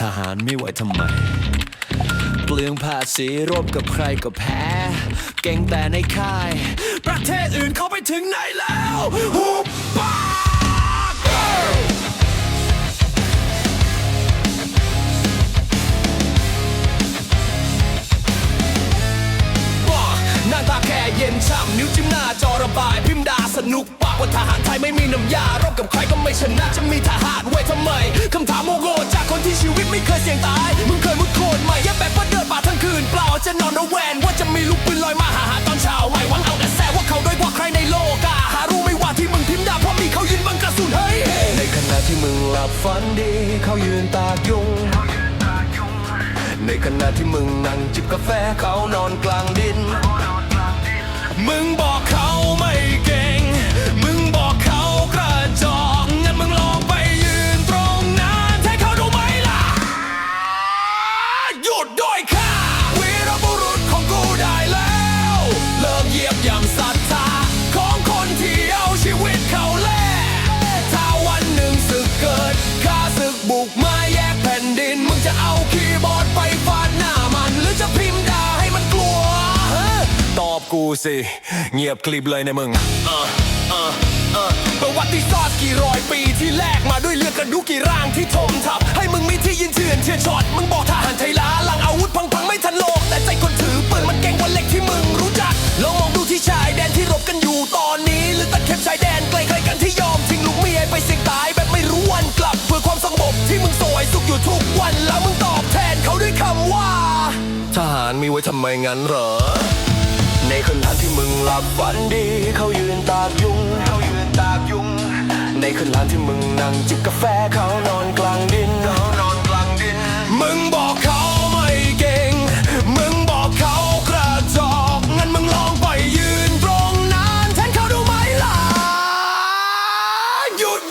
ทหารไม่ไหวทำไม เปลืองภาษีรบกับใครก็แพ้ เก่งแต่ในค่าย ประเทศอื่นเขาไปถึงไหนแล้วหุบปากหน้าตาแค่เย็นช่ำนิ้วจิ้มหน้าจอระบาย พิมพ์ดาสนุกปากว่าทหารไทยไม่มีน้ำยารบกับใครก็ไม่ชนะจะมีทหารไว้ทำไมคำ นดี เขายืนตากยุง ในขณะที่มึงนั่งจิบกาแฟเขานอนกลางดิน มึงบอก กูสิ เงียบกลิบเลยนะมึงประวัติศาสตร์กี่ร้อยปีที่แลกมาด้วยเลือดกระดูกกี่ร่างที่ทมทับ ให้มึงมีที่ยืนเถื่อนเชื่อช็อตมึงบอกทหารไทยล้าหลังอาวุธพังๆไม่ทันโลก แต่ใจคนถือปืนมันเก่งกว่าเหล็กที่มึงรู้จักลองมองดูที่ชายแดนที่รบกันอยู่ตอนนี้ หรือตะเข็บชายแดนใกล้ๆกันที่ยอมทิ้งลูกเมียไปเสี่ยงตายแบบไม่รู้วันกลับ เพื่อความสงบที่มึงโสวยสุขอยู่ทุกวันแล้วมึงตอบแทนเขาด้วยคำว่า ทหารมีไว้ทำไมงั้นเหรอ ในคืนนั้นที่มึงหลับฝันดี เขายืนตาบยุงเขายืนตาบยุง ในคืนนั้นที่มึงนั่งจิบกาแฟเขานอนกลางดินเขานอนกลางดิน มึงบอกเขาไม่เก่ง มึงบอกเขากระจอกงั้นมึงลองไปยืนตรงนั้นแทนเขาดูไหมล่ะหยุด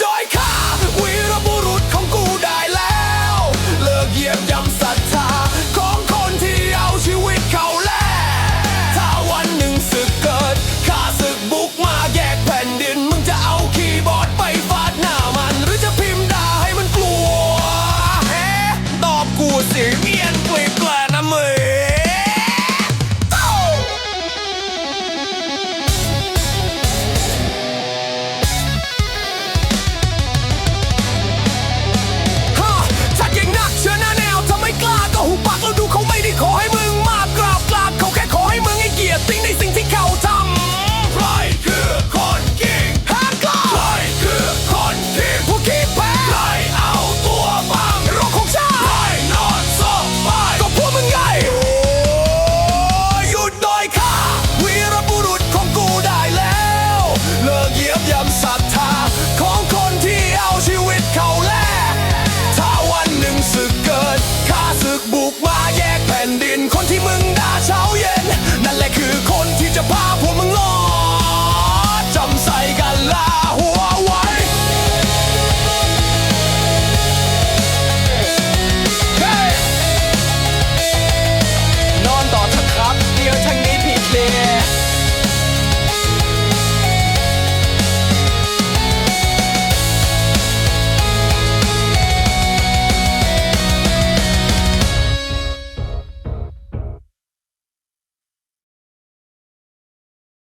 Yansa